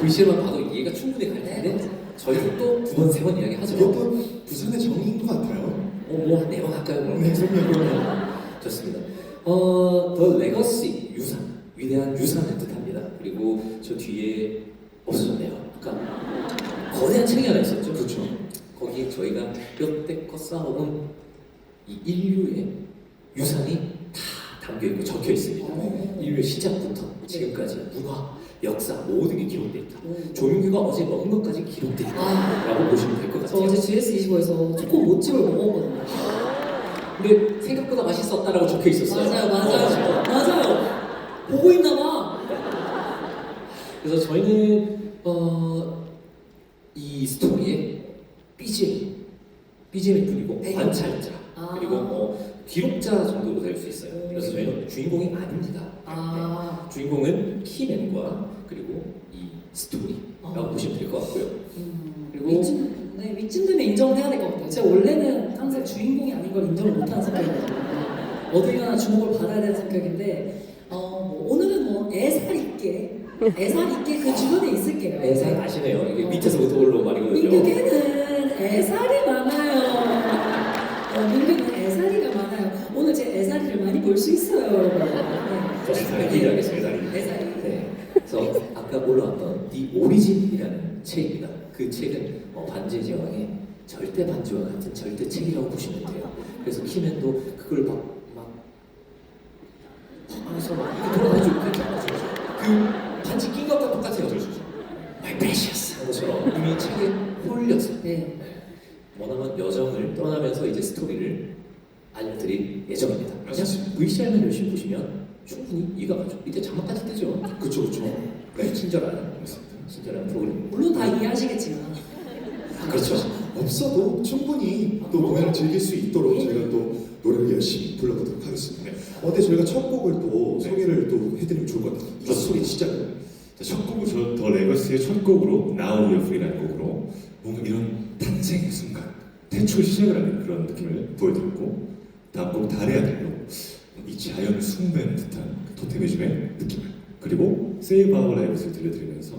VCR만 봐도 이해가 충분히 갈 텐데 네, 저희도 또두 번 세 번 이야기 하죠. 이것도 부산의 정인 것 같아요. 어, 뭐네번 할까요? 그럼? 네, 그럼요, 그럼요. 좋습니다. 어, 더 레거시 유산 위대한 유산을 뜻합니다. 그리고 저 뒤에 없어졌네요. 아까 거대한 책이 하나 있었죠. 그렇죠. 거기에 저희가 여태껏 쌓아온 이 인류의 유산이 다 담겨 있고 적혀 있습니다. 어. 인류의 시작부터 지금까지 문화, 역사 모든 게 기록돼 있다. 오. 조민규가 어제 먹은 것까지 기록돼 있다 라고 보시면 될 것 저 같아요. 어제 GS25에서 초코 모찌를 먹었거든요. 근데 생각보다 맛있었다라고 적혀 있었어요. 맞아요, 맞아요. 맞아요. 보고 있나 봐. 그래서 저희는 어, 이 스토리에 BGM, BGM일 뿐이고. 관찰자 아. 그리고 뭐 기록자 정도로 될 수 있어요. 오. 그래서 저희는 주인공이 아닙니다. 아. 네. 주인공은 키맨과 그리고 이 스토리라고 어. 보시면 될 것 같고요. 음, 그리고- 이쯤, 네, 이쯤 되면 인정을 해야 될 것 같아요. 제가 원래는 항상 주인공이 아닌 걸 인정을 못하는 성격이거든요. 어딜 가나 주목을 받아야 되는 성격인데, 어, 뭐 오늘은 뭐 애살 있게, 애살 있게 그 주변에 있을게요. 네, 잘 아시네요. 이게 어. 밑에서부터 올라오거든요. 민규에는 애살이 많아요. 어, 민규는 애살이가 많아요. 애살이를 많이 볼 수 있어요, 여러분. 네. 좋습니다. 기대하겠습니다. 애살이. 네. 그래서 아까 올라왔던 디 오리진이라는 책입니다. 그 책은 어, 반지의 제왕의 절대 반지와 같은 절대 책이라고 보시면 돼요. 그래서 키맨도 그걸 막, 막 하면서 막 돌아다니죠. 하죠. 그 반지 낀 것과 똑같아요. My precious 하는 것처럼 이미 책에 홀려서 네. 원하면 여정을 떠나면서 이제 스토리를 알려드릴 예정입니다. 그냥. VCR만 열심히 보시면 충분히 이해가 가죠. 이때 자막까지 뜨죠. 그렇죠, 그렇죠. 네, 친절한 친절한 프로그램. 물론 다 이해하시겠지만. 아, 그렇죠. 없어도 충분히 또 공연을 즐길 수 있도록 저희가 또 노래를 열심히 불러보도록 하겠습니다. 어, 근데 저희가 첫 곡을 또 네. 소개를 또 해드리면 좋을 것 같아요. 이 소리 자, 첫 곡은 저더 레거스의 첫 곡으로 Now Are Free라는 곡으로 뭔가 이런 탄생의 순간 태초의 시작을 하는 그런 느낌을 보여드렸고 곡 달의 아들로 이 자연을 숭배하는 듯한 그 토테미즘의 느낌을 그리고 Save Our Lives를 들려드리면서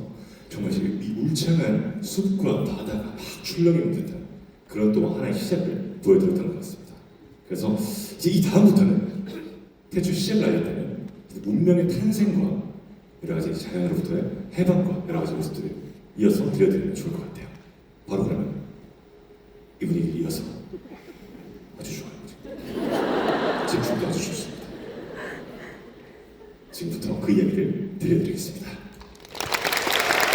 정말 지금 이 울창한 숲과 바다가 막 출렁이는 듯한 그런 또 하나의 시작을 보여드렸던 것 같습니다. 그래서 이제 이 다음부터는 태초 시작을 알렸다면 문명의 탄생과 여러 가지 자연으로부터의 해방과 여러 가지 모습들을 이어서 들려드리면 좋을 것 같아요. 바로 그러면 이 분위기를 이어서 지금부터 그 이야기를 들려드리겠습니다.